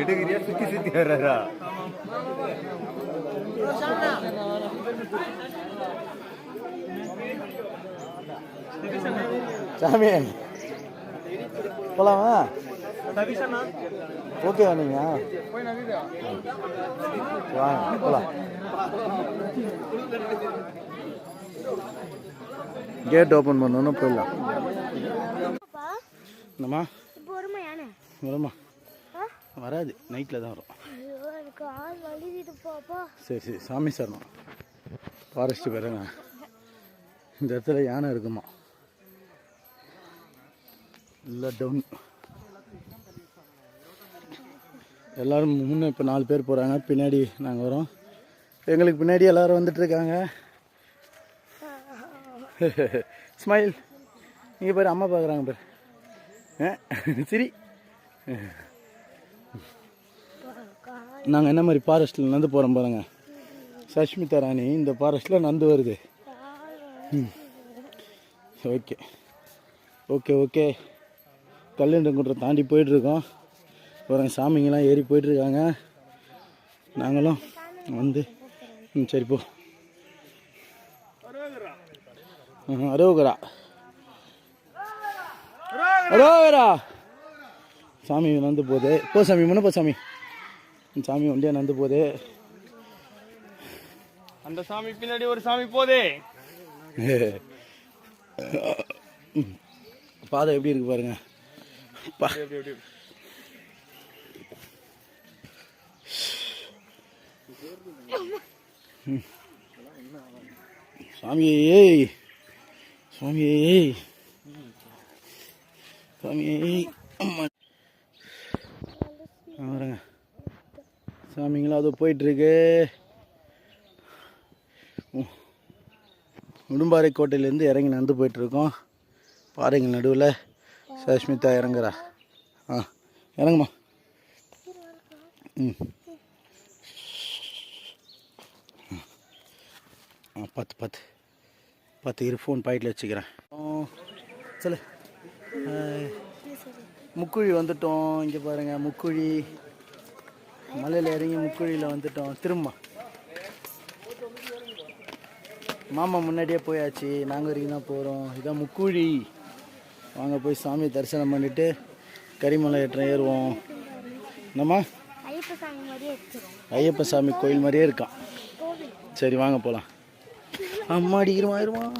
எடுக்கிறியா சுத்தி சுத்தி வர்றாரா சாமி போலாமா ஓகேவா நீங்க வாங்க போலாம் கேட் ஓப்பன் பண்ணோன்னு போயிடலாம். என்னம்மா? வருமா யானை வருமா ஆ? வராது. நைட்டில் தான் வரும். சரி சரி. சாமி சரணம். ஃபாரஸ்ட் பேருங்க. இந்த இடத்துல யானை இருக்குமா? இல்லை டவுன் எல்லாரும் முன்னே இப்போ நாலு பேர் போகிறாங்க பின்னாடி நாங்கள் வரோம். எங்களுக்கு பின்னாடி எல்லாரும் வந்துட்டு இருக்காங்க. ஸ்மைல் நீங்கள் பேர் அம்மா பார்க்குறாங்க பேர். சரி. நாங்கள் என்ன மாதிரி ஃபாரஸ்ட்டில் நடந்து போகிறோம் பாருங்க. சஷ்மிதா ராணி இந்த ஃபாரஸ்ட்டில் நடந்து வருது. ஓகே. Okay okay. கல்லுண்டங்குன்றம் தாண்டி போயிட்டுருக்கோம். பாருங்கள் சாமிங்கெல்லாம் ஏறி போயிட்டுருக்காங்க. நாங்களும் வந்து ம் சரி போ. அரோகரா. அரோகரா சாமி நடந்து போகுது போ சாமி முன்ன போ சாமி. சாமி ஒண்டியா நடந்து போகுது அந்த சாமி பின்னாடி ஒரு சாமி போதே. பாதை எப்படி இருக்கு பாருங்க. சாமியே சாமியே சாமியை அம்மா. பாருங்க சாமிங்களா அது போயிட்டுருக்கு. உடும்பாறை கோட்டையிலேருந்து இறங்கி நடந்து போயிட்டுருக்கோம். பாறைங்க நடுவில் சஷ்மிதா இறங்குறா. ஆ இறங்குமா? ம். ஆ பார்த்து பார்த்து பார்த்து இரு ஃபோன் பாக்கெட்டில் வச்சுக்கிறேன். சொல்லு. முக்குழி வந்துட்டோம். இங்கே பாருங்கள் முக்குழி. மலையில் இறங்கி முக்குழியில் வந்துட்டோம். திரும்ப. மாமா முன்னாடியே போயாச்சு. நாங்கள் வரைக்கும் தான் போகிறோம் இதான் முக்குழி. வாங்க போய் சாமி தரிசனம் பண்ணிட்டு கரிமலை ஏற்றம் ஏறுவோம். என்னம்மா? ஐயப்ப சாமி கோயில் மாதிரியே இருக்கான். சரி வாங்க போகலாம் அம்மா அடிக்கிறோம் ஆயிடுவான்